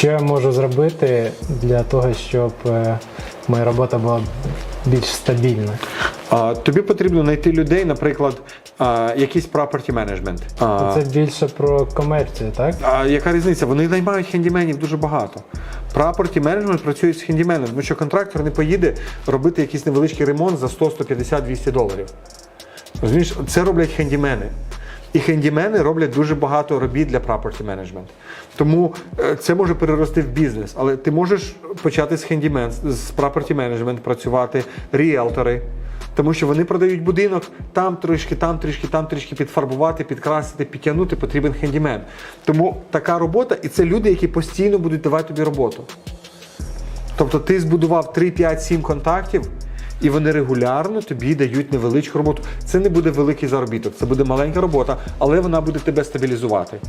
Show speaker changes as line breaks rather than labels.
Що я можу зробити для того, щоб е, моя робота була більш стабільна?
А, тобі потрібно знайти людей, наприклад, якийсь property management. А,
Це більше про комерцію, так?
а яка різниця? Вони наймають хендіменів дуже багато. Property management працює з хендіменом, тому що контрактор не поїде робити якийсь невеличкий ремонт за 100, 150, 200 доларів. Розумієш, це роблять хендімени. І хендімени роблять дуже багато робіт для property management. Тому е, це може перерости в бізнес. Але ти можеш почати з хендімен, з property management, працювати, ріелтори. Тому що вони продають будинок, там трішки, там трішки, там трішки підфарбувати, підкрасити, підтягнути потрібен хендімен. Тому така робота, і це люди, які постійно будуть давати тобі роботу. Тобто ти збудував 3, 5, 7 контактів, і вони регулярно тобі дають невеличку роботу. Це не буде великий заробіток, це буде маленька робота, але вона буде тебе стабілізувати.